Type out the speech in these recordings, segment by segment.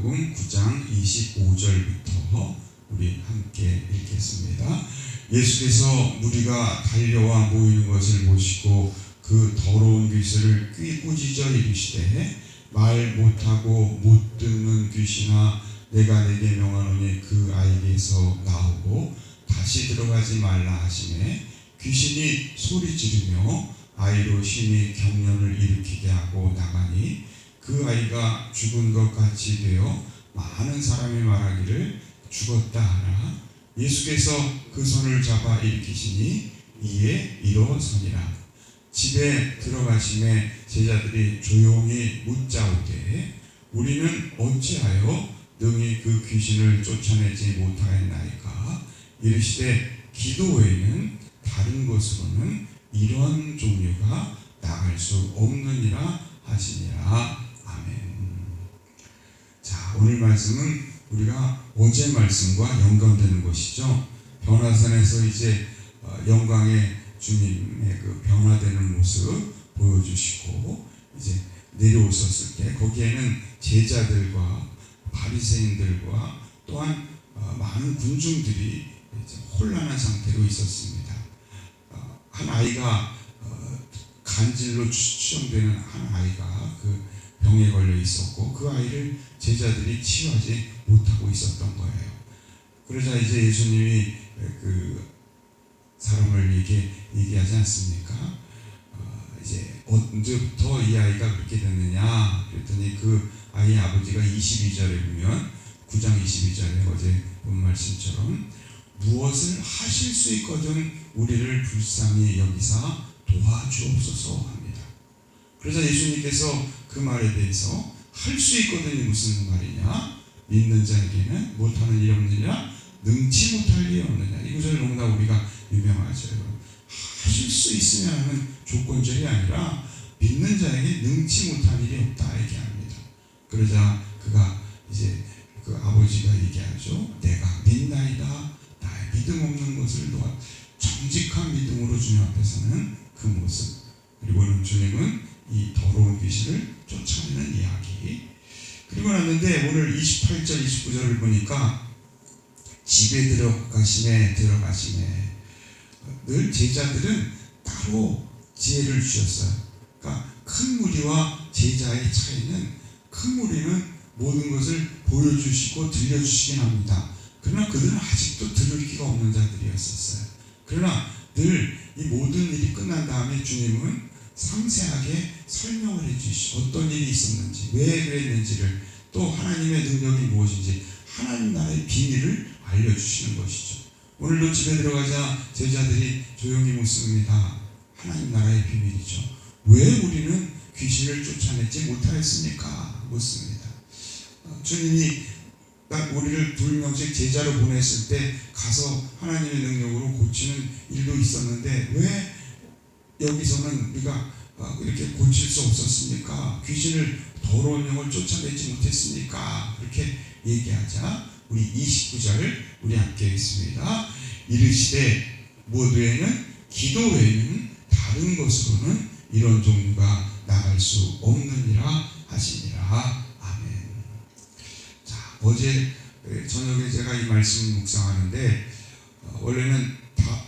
마가복음 9장 25절부터 우리 함께 읽겠습니다. 예수께서 무리가 달려와 모이는 것을 보시고 그 더러운 귀신을 꾀꾸짖어 이르시되 말 못하고 못 듣는 귀신아 내가 내게 명하노니 그 아이에게서 나오고 다시 들어가지 말라 하시매 귀신이 소리 지르며 아이로 심히 경련을 일으키게 하고 나가니 그 아이가 죽은 것 같이 되어 많은 사람이 말하기를 죽었다 하나 예수께서 그 손을 잡아 일으키시니 이에 일어서니라. 집에 들어가심에 제자들이 조용히 묻자오되 우리는 어찌하여 능히 그 귀신을 쫓아내지 못하였나이까? 이르시되 기도 외에는 다른 곳으로는 이런 종류가 나갈 수 없느니라 하시니라 오늘 말씀은 우리가 어제 말씀과 연관되는 것이죠. 변화산에서 이제 어, 영광의 주님의 그 변화되는 모습 보여주시고 이제 내려오셨을 때 거기에는 제자들과 바리새인들과 또한 어, 많은 군중들이 혼란한 상태로 있었습니다. 어, 한 아이가 어, 간질로 추정되는 한 아이가 그 병에 걸려 있었고 그 아이를 제자들이 치유하지 못하고 있었던 거예요. 그러자 이제 예수님이 그 사람을 얘기, 얘기하지 않습니까? 어, 이제 언제부터 이 아이가 그렇게 됐느냐? 그랬더니 그 아이의 아버지가 22절에 보면 9장 22절에 어제 본 말씀처럼 무엇을 하실 수 있거든 우리를 불쌍히 여기사 도와주옵소서. 그래서 예수님께서 그 말에 대해서 할 수 있거든이 무슨 말이냐? 믿는 자에게는 못하는 일이 없느냐? 능치 못할 일이 없느냐? 이 구절 너무나 우리가 유명하죠. 하실 수 있으면 하는 조건절이 아니라 믿는 자에게 능치 못할 일이 없다 얘기합니다. 그러자 그가 이제 그 아버지가 얘기하죠. 내가 믿나이다. 나의 믿음 없는 것을 놓아 정직한 믿음으로 주님 앞에서는 그 모습. 그리고는 주님은 이 더러운 귀신을 쫓아내는 이야기. 그리고 났는데 오늘 28절, 29절을 보니까 집에 들어가심에 들어가심에 늘 제자들은 따로 지혜를 주셨어요. 그러니까 큰 무리와 제자의 차이는 큰 무리는 모든 것을 보여주시고 들려주시긴 합니다. 그러나 그들은 아직도 들을 기가 없는 자들이었었어요. 그러나 늘 이 모든 일이 끝난 다음에 주님은 상세하게 설명을 해주시 어떤 일이 있었는지 왜 그랬는지를 또 하나님의 능력이 무엇인지 하나님 나라의 비밀을 알려주시는 것이죠. 오늘도 집에 들어가자 제자들이 조용히 묻습니다. 하나님 나라의 비밀이죠. 왜 우리는 귀신을 쫓아내지 못하였습니까? 묻습니다. 어, 주님이 우리를 두 명씩 제자로 보냈을 때 가서 하나님의 능력으로 고치는 일도 있었는데 왜 여기서는 우리가 어, 이렇게 고칠 수 없었습니까? 귀신을 더러운 영을 쫓아내지 못했습니까? 그렇게 얘기하자 우리 29절 우리 함께 읽습니다. 이르시되 모두에는 기도 외에는 다른 것으로는 이런 종류가 나갈 수 없느니라 하시니라. 아멘. 자, 어제 저녁에 제가 이 말씀 묵상하는데 어, 원래는 다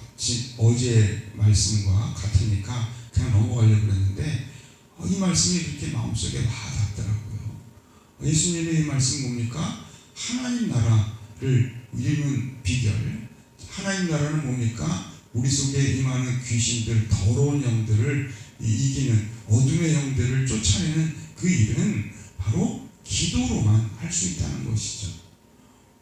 어제 말씀과 같으니까 그냥 넘어가려고 그랬는데 어, 이 말씀이 그렇게 마음속에 와 닿더라고요. 예수님의 이 말씀 뭡니까? 하나님 나라를 이루는 비결. 하나님 나라는 뭡니까? 우리 속에 임하는 귀신들, 더러운 영들을 이기는 어둠의 영들을 쫓아내는 그 일은 바로 기도로만 할 수 있다는 것이죠.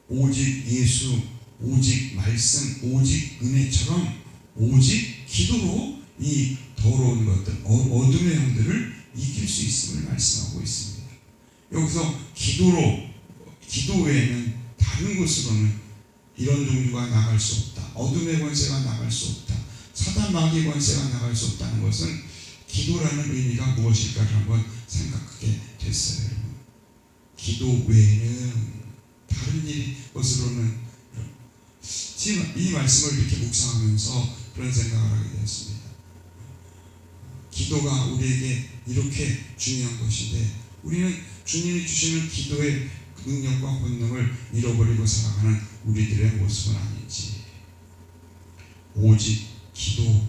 오직 예수, 오직 말씀, 오직 은혜처럼 오직 기도로 이 더러운 것들, 어, 어둠의 영들을 이길 수 있음을 말씀하고 있습니다. 여기서 기도로, 기도 외에는 다른 곳으로는 이런 종류가 나갈 수 없다. 어둠의 권세가 나갈 수 없다. 사단 마귀의 권세가 나갈 수 없다는 것은 기도라는 의미가 무엇일까를 한번 생각하게 됐어요. 기도 외에는 다른 일 것으로는 이 말씀을 이렇게 묵상하면서 그런 생각을 하게 되었습니다. 기도가 우리에게 이렇게 중요한 것인데 우리는 주님이 주시는 기도의 능력과 본능을 잃어버리고 살아가는 우리들의 모습은 아닌지 오직 기도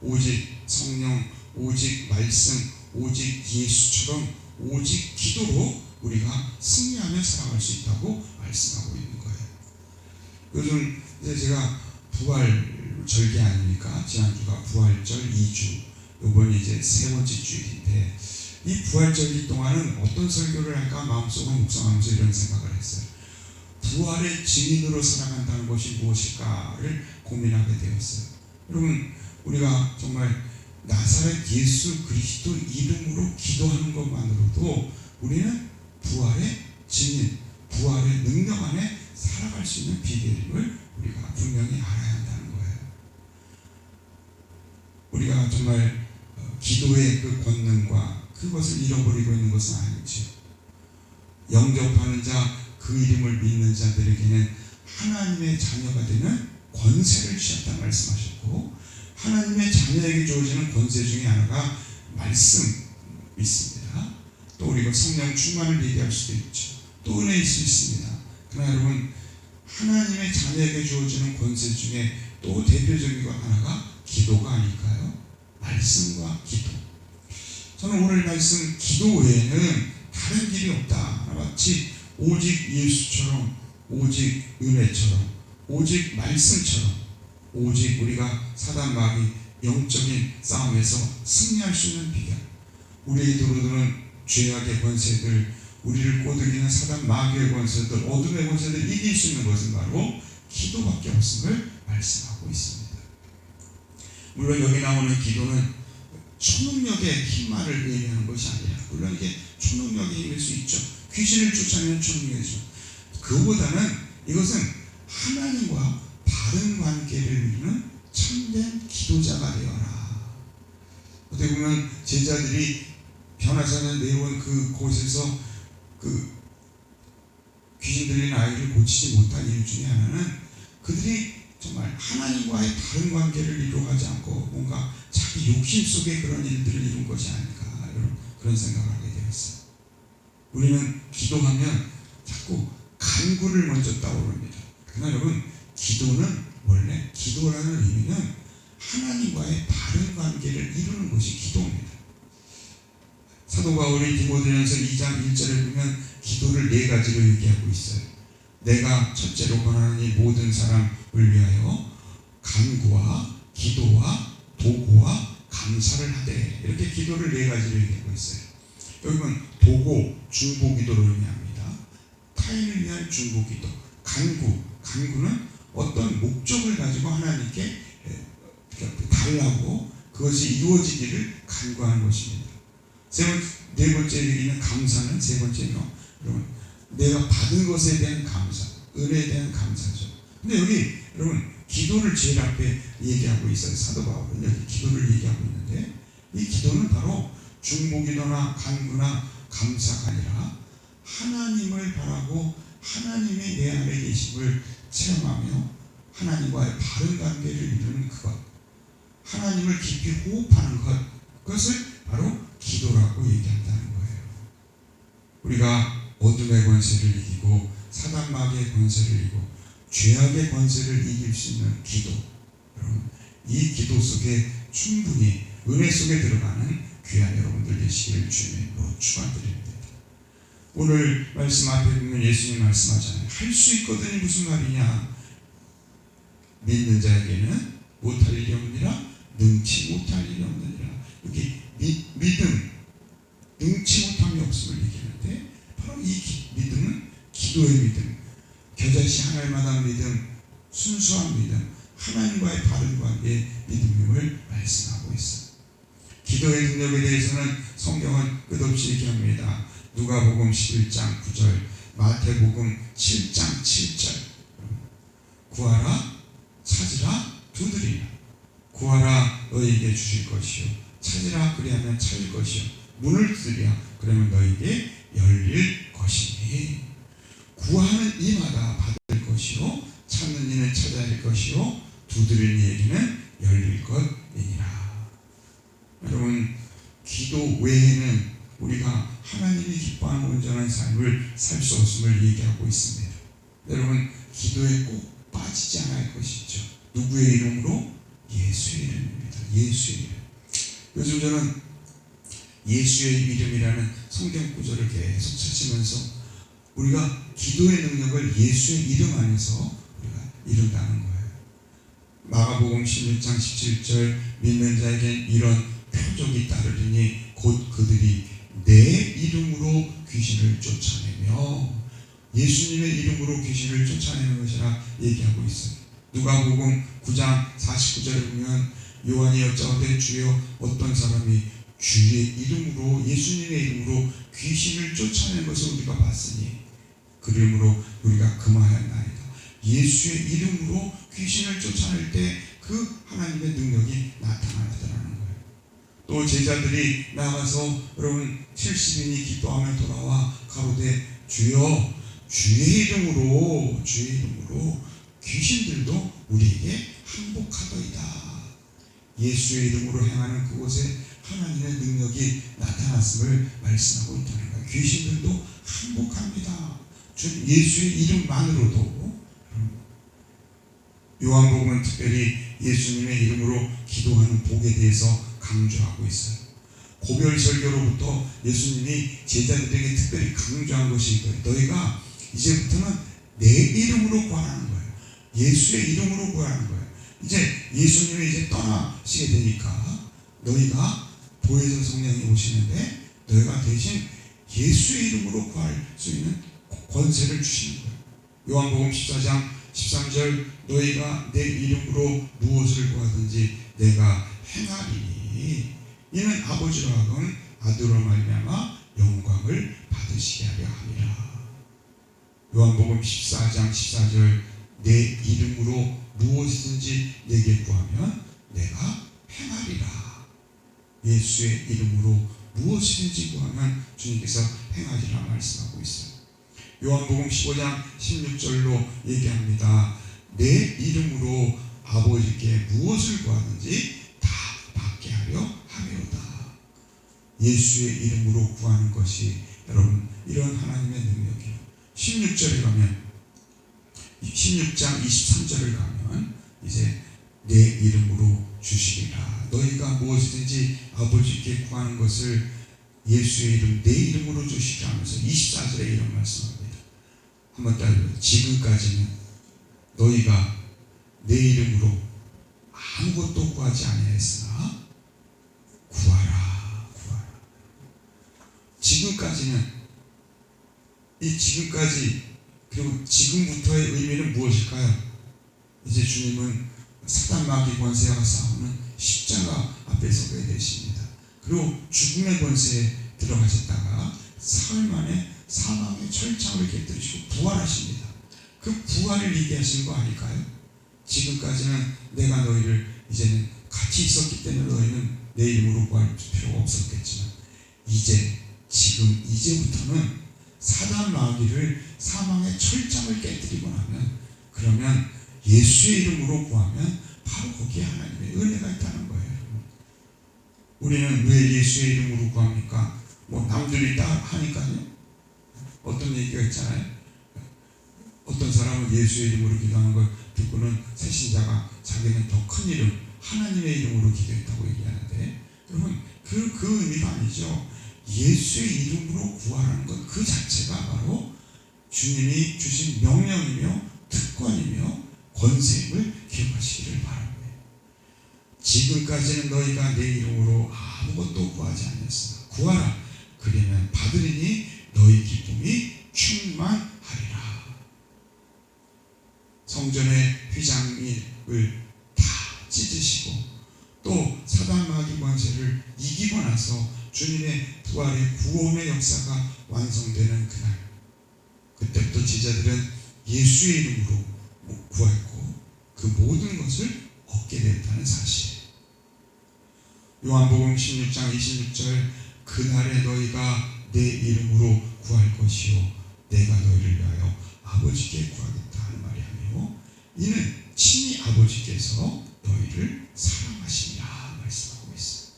오직 성령 오직 말씀 오직 예수처럼 오직 기도로 우리가 승리하며 살아갈 수 있다고 말씀하고 있는 거예요. 요즘 이제 제가 부활 절기 아닙니까? 지난주가 부활절 2주, 요번이 이제 세 번째 주일인데 이 부활절기 동안은 어떤 설교를 할까 마음속으로 묵상하면서 이런 생각을 했어요. 부활의 증인으로 살아간다는 것이 무엇일까를 고민하게 되었어요. 여러분 우리가 정말 나사렛 예수 그리스도 이름으로 기도하는 것만으로도 우리는 부활의 증인, 부활의 능력 안에 살아갈 수 있는 비결임을 우리가 분명히 알아야 한다는 거예요. 우리가 정말 어, 기도의 그 권능과 그것을 잃어버리고 있는 것은 아니지요. 영접하는 자, 그 이름을 믿는 자들에게는 하나님의 자녀가 되는 권세를 주셨다 말씀하셨고 하나님의 자녀에게 주어지는 권세 중에 하나가 말씀 있습니다. 또 우리가 성령 충만을 얘기할 수도 있죠. 또 은혜일 수 있습니다. 그러나 여러분 하나님의 자녀에게 주어지는 권세 중에 또 대표적인 것 하나가 기도가 아닐까요? 말씀과 기도. 저는 오늘 말씀 기도 외에는 다른 길이 없다. 마치 오직 예수처럼, 오직 은혜처럼, 오직 말씀처럼, 오직 우리가 사단 마귀 영적인 싸움에서 승리할 수 있는 비결. 우리의 들어오는 죄악의 권세들, 우리를 꼬드기는 사단 마귀의 권세들, 어둠의 권세들 이길 수 있는 것은 바로 기도밖에 없음을 말씀하고 있습니다. 물론 여기 나오는 기도는 초능력의 힘만을 의미하는 것이 아니라 물론 이게 초능력의 힘일 수 있죠. 귀신을 쫓아내는 초능력이죠. 그보다는 이것은 하나님과 바른 관계를 이루는 참된 기도자가 되어라. 어떻게 보면 제자들이 변화산에 내려온 그 곳에서 그 귀신 들린 아이를 고치지 못한 이유 중에 하나는 그들이 정말 하나님과의 다른 관계를 이루어가지 않고 뭔가 자기 욕심 속에 그런 일들을 이룬 것이 아닐까 이런 그런 생각을 하게 되었어요. 우리는 기도하면 자꾸 간구를 먼저 떠오릅니다. 그러나 여러분 기도는 원래 기도라는 의미는 하나님과의 바른 관계를 이루는 것이 기도입니다. 사도 바울이 디모데전서 2장 1절에 보면 기도를 네 가지로 얘기하고 있어요. 내가 첫째로 권하는 이 모든 사람을 위하여 간구와 기도와 도고와 감사를 하되 이렇게 기도를 네 가지로 얘기하고 있어요. 여러분 도고 중보기도로 의미합니다. 타인을 위한 중보기도, 간구, 간구는 어떤 목적을 가지고 하나님께 달라고 그것이 이루어지기를 간구하는 것입니다. 세 번, 네 번째 얘기는 감사는 세 번째로 여러분 내가 받은 것에 대한 감사, 은혜에 대한 감사죠. 근데 여기 여러분 기도를 제일 앞에 얘기하고 있어요. 사도 바울은 여기 기도를 얘기하고 있는데 이 기도는 바로 중보기도나 간구나 감사가 아니라 하나님을 바라고 하나님의 내 안에 계심을 체험하며 하나님과의 바른 관계를 이루는 그것 하나님을 깊이 호흡하는 것 그것을 바로 기도라고 얘기한다는 거예요. 우리가 어둠의 권세를 이기고 사단 마귀의 권세를 이기고 죄악의 권세를 이길 수 있는 기도. 여러분, 이 기도 속에 충분히 은혜 속에 들어가는 귀한 여러분들 되시기를 주님으로 축원드립니다. 오늘 말씀 앞에 보면 예수님 말씀하잖아요. 할 수 있거든이 무슨 말이냐? 믿는 자에게는 못할 일이 없느니라 능치 못할 일이 없느니라. 여기 미, 믿음, 능치 못함이 없음을 얘기하는데 바로 이 기, 믿음은 기도의 믿음, 겨자씨 하나님마다 믿음, 순수한 믿음, 하나님과의 바른 관계의 믿음임을 말씀하고 있어요. 기도의 능력에 대해서는 성경은 끝없이 얘기합니다. 누가복음 11장 9절, 마태복음 7장 7절. 구하라, 찾으라, 두드리라. 구하라, 너에게 주실 것이요. 찾으라, 그리하면 찾을 것이요. 문을 두드리라, 그러면 너에게 열릴 것이니. 구하는 이마다 받을 것이요. 찾는 이는 찾아야 할 것이요. 두드리는 이에게는 열릴 것이니라. 여러분, 기도 외에는 우리가 하나님이 기뻐 기뻐하는 온전한 삶을 살 수 없음을 얘기하고 있습니다. 여러분 기도에 꼭 빠지지 않아야 할 것이죠. 누구의 이름으로? 예수의 이름입니다. 예수의 이름. 요즘 저는 예수의 이름이라는 성경 구절을 계속 찾으면서 우리가 기도의 능력을 예수의 이름 안에서 우리가 이룬다는 거예요. 마가복음 16장 17절 믿는 자에겐 이런 표적이 따르리니 곧 그들이 내 이름으로 귀신을 쫓아내며 예수님의 이름으로 귀신을 쫓아내는 것이라 얘기하고 있어요. 누가복음 9장 49절에 보면 요한이 여짜오되 주여 어떤 사람이 주의 이름으로 예수님의 이름으로 귀신을 쫓아낸 것을 우리가 봤으니 그 이름으로 우리가 금하였나이다. 예수의 이름으로 귀신을 쫓아낼 때 그 하나님의 능력이 나타나더라는 거예요. 또 제자들이 나가서 여러분 70인이 기도하며 돌아와 가로되 주여 주의 이름으로 주의 이름으로 귀신들도 우리에게 항복하더이다. 예수의 이름으로 행하는 그곳에 하나님의 능력이 나타났음을 말씀하고 있다는 거예요. 귀신들도 항복합니다. 주 예수의 이름만으로도 요한복음은 특별히 예수님의 이름으로 기도하는 복에 대해서 강조하고 있어요. 고별 설교로부터 예수님이 제자들에게 특별히 강조한 것이 이거예요. 너희가 이제부터는 내 이름으로 구하는 거예요. 예수의 이름으로 구하는 거예요. 이제 예수님이 이제 떠나시게 되니까 너희가 보혜사 성령이 오시는데 너희가 대신 예수의 이름으로 구할 수 있는 권세를 주시는 거예요. 요한복음 14장 13절 너희가 내 이름으로 무엇을 구하든지 내가 행하리니 이는 아버지로 하금 아들로 말미암아 영광을 받으시게 하려 함이라. 요한복음 14장 14절 내 이름으로 무엇이든지 내게 구하면 내가 행하리라. 예수의 이름으로 무엇이든지 구하면 주님께서 행하리라 말씀하고 있어요. 요한복음 15장 16절로 얘기합니다. 내 이름으로 아버지께 무엇을 구하든지 다 받게 하려 하려다. 예수의 이름으로 구하는 것이 여러분 이런 하나님의 능력이에요. 16절에 가면 16장 23절을 가면 이제 내 이름으로 주시리라. 너희가 무엇이든지 아버지께 구하는 것을 예수의 이름, 내 이름으로 주시라 하면서 24절에 이런 말씀합니다. 한번 따라요. 지금까지는 너희가 내 이름으로 아무것도 구하지 아니하였으나 구하라, 구하라. 지금까지는 이 지금까지 그리고 지금부터의 의미는 무엇일까요? 이제 주님은 사단 마귀 권세와 싸우는 십자가 앞에 서게 되십니다. 그리고 죽음의 권세에 들어가셨다가 사흘 만에 사망의 철창을 깨뜨리시고 부활하십니다. 그 부활을 얘기하시는 거 아닐까요? 지금까지는 내가 너희를 이제는 같이 있었기 때문에 너희는 내 이름으로 구할 필요가 없었겠지만 이제 지금 이제부터는 사단 마귀를 사망의 철장을 깨뜨리고 나면 그러면 예수의 이름으로 구하면 바로 거기에 하나님의 은혜가 있다는 거예요. 우리는 왜 예수의 이름으로 구합니까? 뭐 남들이 다 하니까요. 어떤 얘기가 있잖아요. 어떤 사람은 예수의 이름으로 기도하는 걸 듣고는 새신자가 자기는 더 큰 이름 하나님의 이름으로 기도했다고 얘기하는데 여러분 그, 그 의미가 아니죠. 예수의 이름으로 구하라는 것 그 자체가 바로 주님이 주신 명령이며 특권이며 권세임을 기억하시기를 바랍니다. 지금까지는 너희가 내 이름으로 아무것도 구하지 않았으나 구하라. 그러면 받으리니 너희 기쁨이 충만하리라. 성전의 휘장을 다 찢으시고 또 사단 마귀 권세를 이기고 나서 주님의 부활의 구원의 역사가 완성되는 그날 그때부터 제자들은 예수의 이름으로 구했고 그 모든 것을 얻게 됐다는 사실 요한복음 16장 26절 그날에 너희가 내 이름으로 구할 것이요 내가 너희를 위하여 아버지께 구하겠다 하는 말이 아니요 이는 친히 아버지께서 너희를 사랑하시니라 말씀하고 있어요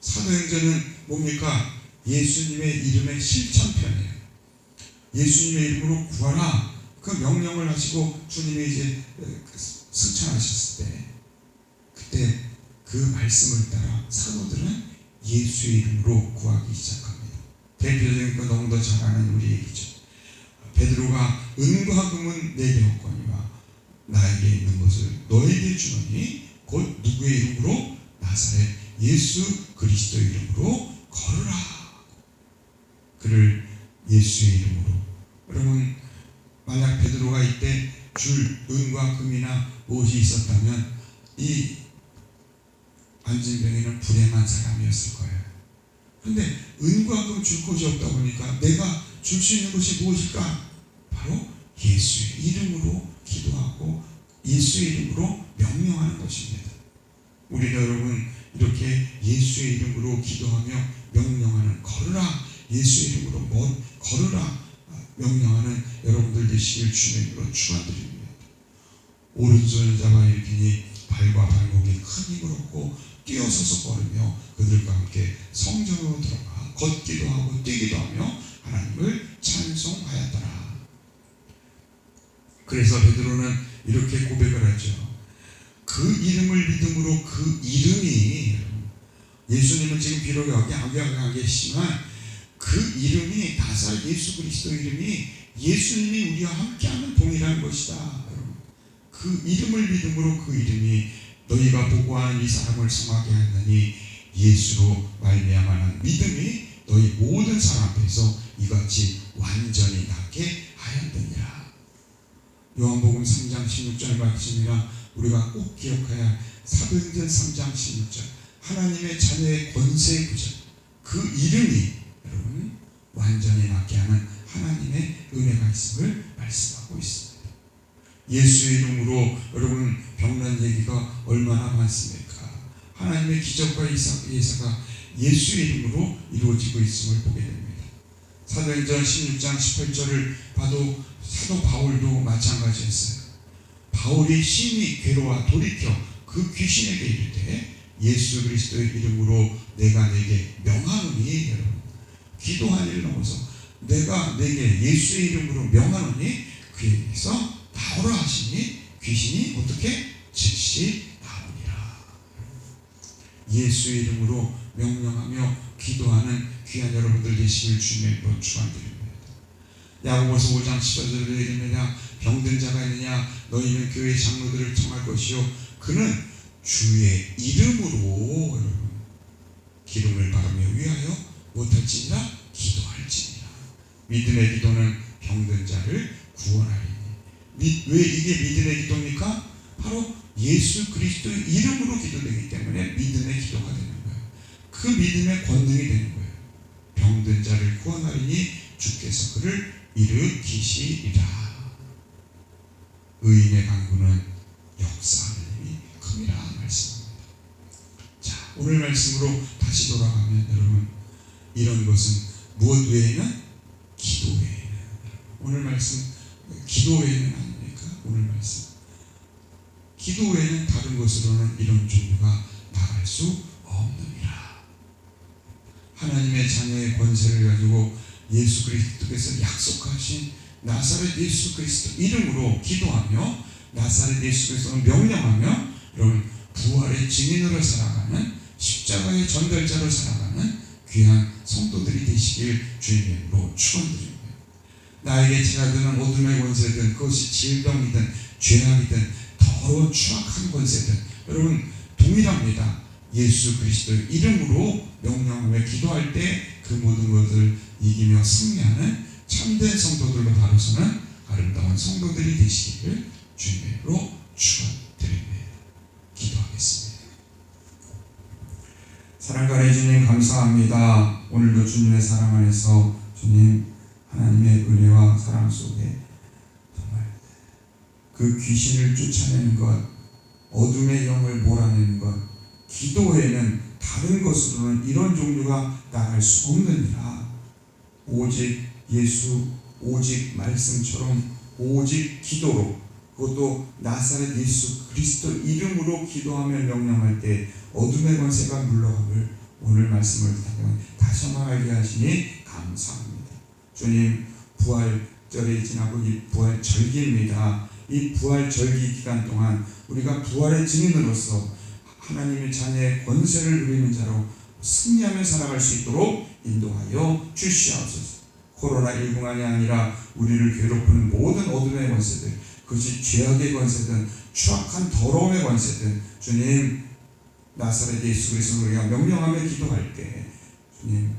사도행전은 뭡니까? 예수님의 이름의 실천편이에요. 예수님의 이름으로 구하라. 그 명령을 하시고 주님이 이제 승천하셨을 때 그때 그 말씀을 따라 사도들은 예수의 이름으로 구하기 시작합니다. 대표적인 거 너무도 잘 아는 우리 얘기죠. 베드로가 은과 금은 내게 없거니와 나에게 있는 것을 너에게 주노니 곧 누구의 이름으로 나사렛 예수 그리스도 이름으로 걸으라. 그를 예수의 이름으로. 여러분 만약 베드로가 이때 줄 은과 금이나 무엇이 있었다면 이 안진병이는 불행한 사람이었을 거예요. 그런데 은과 금줄 곳이 없다 보니까 내가 줄 수 있는 것이 무엇일까? 바로 예수의 이름으로 기도하고 예수의 이름으로 명령하는 것입니다. 우리 여러분 이렇게 예수의 이름으로 기도하며 명령하는 걸으라 예수의 이름으로 뭐 걸으라 명령하는 여러분들 되시길 주님으로 축원드립니다. 오른손을 잡아 일으키니 발과 발목이 큰 힘을 얻고 뛰어서서 걸으며 그들과 함께 성전으로 들어가 걷기도 하고 뛰기도 하며 하나님을 찬송하였더라. 그래서 베드로는 이렇게 고백을 하죠. 그 이름을 믿음으로 그 이름이 예수님은 지금 비록 여기 안경가 계시지만 그 이름이 나사 예수 그리스도 이름이 예수님이 우리와 함께하는 동일한 것이다. 그 이름을 믿음으로 그 이름이 너희가 보고하는 이 사람을 성하게 하느니 예수로 말미암아는 믿음이 너희 모든 사람 앞에서 이같이 완전히 낫게 하였느니라. 요한복음 3장 16절 말씀이라 우리가 꼭 기억해야 할 사도행전 3장 16절 하나님의 자녀의 권세의 부전 그 이름이 여러분 완전히 낫게 하는 하나님의 은혜가 있음을 말씀하고 있습니다. 예수의 이름으로 여러분 병난 얘기가 얼마나 많습니까? 하나님의 기적과 예사가 예수의 이름으로 이루어지고 있음을 보게 됩니다. 사도행전 16장 18절을 봐도 사도 바울도 마찬가지였어요. 바울이 심히 괴로워 돌이켜 그 귀신에게 이르되 예수 그리스도의 이름으로 내가 내게 명하노니 여러분 기도한 일 넘어서 내가 내게 예수의 이름으로 명하노니 그에게서 나오라 하시니 귀신이 어떻게 즉시 예수의 이름으로 명령하며 기도하는 귀한 여러분들 되시길 주님으로 축원드립니다. 야고보서 5장 10절에 이르느냐 병든 자가 있느냐? 너희는 교회 장로들을 청할 것이요. 그는 주의 이름으로 여러분 기름을 바르며 위하여 못할지니라 기도할지니라. 믿음의 기도는 병든 자를 구원하리니. 왜 이게 믿음의 기도입니까? 바로 예수 그리스도의 이름으로 기도되기 때문에 믿음의 기도가 되는 거예요. 그 믿음의 권능이 되는 거예요. 병든 자를 구원하리니 주께서 그를 일으키시리라. 의인의 강구는 역사하는 힘이 큽니다. 말씀합니다. 자, 오늘 말씀으로 다시 돌아가면 여러분 이런 것은 무엇 외에는 기도 외에는 오늘 말씀 기도 외에는 아닙니까? 오늘 말씀 기도 외에는 다른 것으로는 이런 종류가 나갈 수 없느니라. 하나님의 자녀의 권세를 가지고 예수 그리스도께서 약속하신 나사렛 예수 그리스도 이름으로 기도하며 나사렛 예수 그리스도를 명령하며 여러분 부활의 증인으로 살아가는 십자가의 전달자로 살아가는 귀한 성도들이 되시길 주님으로 축원드립니다. 나에게 찾아드는 어둠의 권세든 그것이 질병이든 죄악이든 더러운 추악한 권세든 여러분 동일합니다. 예수 그리스도의 이름으로 명령하며 기도할 때 그 모든 것을 이기며 승리하는 참된 성도들로 다뤄서는 아름다운 성도들이 되시기를 주님으로 축원드립니다. 기도하겠습니다. 사랑가의 주님 감사합니다. 오늘도 주님의 사랑 안에서 주님 하나님의 은혜와 사랑 속에 그 귀신을 쫓아내는 것, 어둠의 영을 몰아내는 것, 기도에는 다른 것으로는 이런 종류가 나갈 수 없느니라. 오직 예수, 오직 말씀처럼 오직 기도로 그것도 나사렛 예수 그리스도 이름으로 기도하며 명령할 때 어둠의 권세가 물러감을 오늘 말씀을 다시 한번 알게 하시니 감사합니다. 주님 부활절이 지나고 이 부활절기입니다. 이 부활 절기 기간 동안 우리가 부활의 증인으로서 하나님의 자녀의 권세를 누리는 자로 승리하며 살아갈 수 있도록 인도하여 주시옵소서. 코로나19만이 아니라 우리를 괴롭히는 모든 어둠의 권세들, 그것이 죄악의 권세든 추악한 더러움의 권세든 주님 나사렛 예수 그리스도로 우리가 명령하며 기도할 때 주님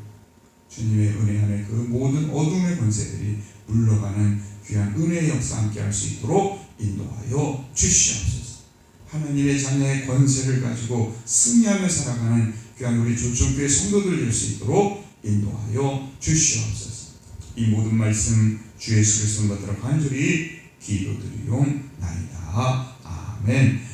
주님의 은혜 안에 그 모든 어둠의 권세들이 물러가는 귀한 은혜의 역사 함께 할 수 있도록 인도하여 주시옵소서. 하나님의 자녀의 권세를 가지고 승리하며 살아가는 귀한 우리 조정교회 성도들 될 수 있도록 인도하여 주시옵소서. 이 모든 말씀 주 예수 그리스도 받들어 간절히 기도드리옵나이다. 아멘.